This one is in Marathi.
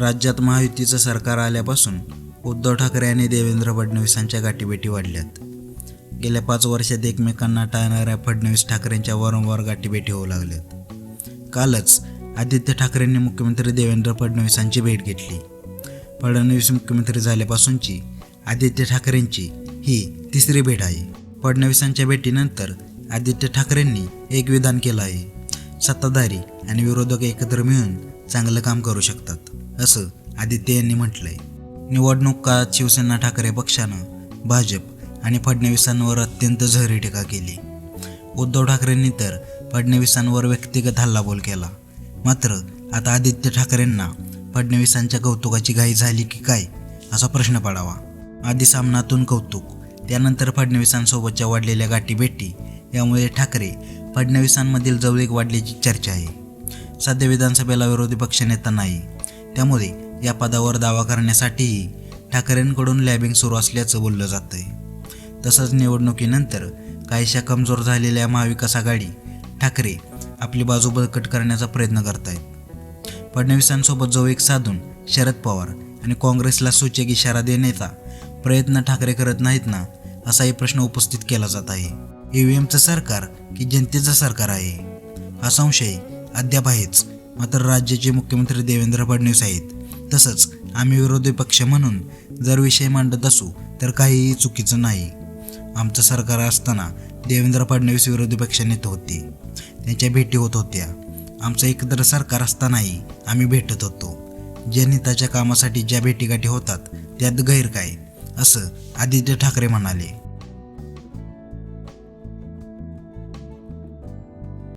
राज्यात महायुतीचं सरकार आल्यापासून उद्धव ठाकरे आणि देवेंद्र फडणवीसांच्या गाठीभेटी वाढल्यात. गेल्या पाच वर्षात एकमेकांना टाळणाऱ्या फडणवीस ठाकरेंच्या वारंवार गाठीभेटी होऊ लागल्यात. कालच आदित्य ठाकरेंनी मुख्यमंत्री देवेंद्र फडणवीसांची भेट घेतली. फडणवीस मुख्यमंत्री झाल्यापासूनची आदित्य ठाकरेंची ही तिसरी भेट आहे. फडणवीसांच्या भेटीनंतर आदित्य ठाकरेंनी एक विधान केलं आहे. सत्ताधारी आणि विरोधक एकत्र मिळून चांगलं काम करू शकतात. असं आदित्य यांनी म्हटलंय. निवडणूक काळात शिवसेना ठाकरे पक्षानं भाजप आणि फडणवीसांवर अत्यंत झहरी टीका केली. उद्धव ठाकरेंनी तर फडणवीसांवर व्यक्तिगत हल्लाबोल केला. मात्र आता आदित्य ठाकरेंना फडणवीसांच्या कौतुकाची घाई झाली की काय असा प्रश्न पडावा. आधी सामनातून कौतुक त्यानंतर फडणवीसांसोबतच्या वाढलेल्या गाठीभेटी यामुळे ठाकरे फडणवीसांमधील जवळीक वाढल्याची चर्चा आहे. सध्या विधानसभेला विरोधी पक्षनेता नाही. त्यामुळे या पदावर दावा करण्यासाठीही ठाकरेंकडून लॅबिंग सुरू असल्याचं बोललं जातंय. तसंच निवडणुकीनंतर काहीशा कमजोर झालेल्या महाविकास आघाडी ठाकरे आपली बाजू बळकट करण्याचा प्रयत्न करतायत. फडणवीसांसोबत जो एक साधून शरद पवार आणि काँग्रेसला सूचक इशारा देण्याचा प्रयत्न ठाकरे करत नाहीत ना असाही प्रश्न उपस्थित केला जात आहे. ईव्हीएमचं सरकार की जनतेचं सरकार आहे? हा संशय अद्याप आहेच. मात्र राज्याचे मुख्यमंत्री देवेंद्र फडणवीस आहेत. तसंच आम्ही विरोधी पक्ष म्हणून जर विषय मांडत असू तर काहीही चुकीचं नाही. आमचं सरकार असताना देवेंद्र फडणवीस विरोधी पक्षनेते होते. त्यांच्या भेटी होत होत्या. आमचं एकत्र सरकार असतानाही आम्ही भेटत होतो. जनहिताच्या कामासाठी ज्या भेटीगाठी होतात त्यात गैर काय असं आदित्य ठाकरे म्हणाले.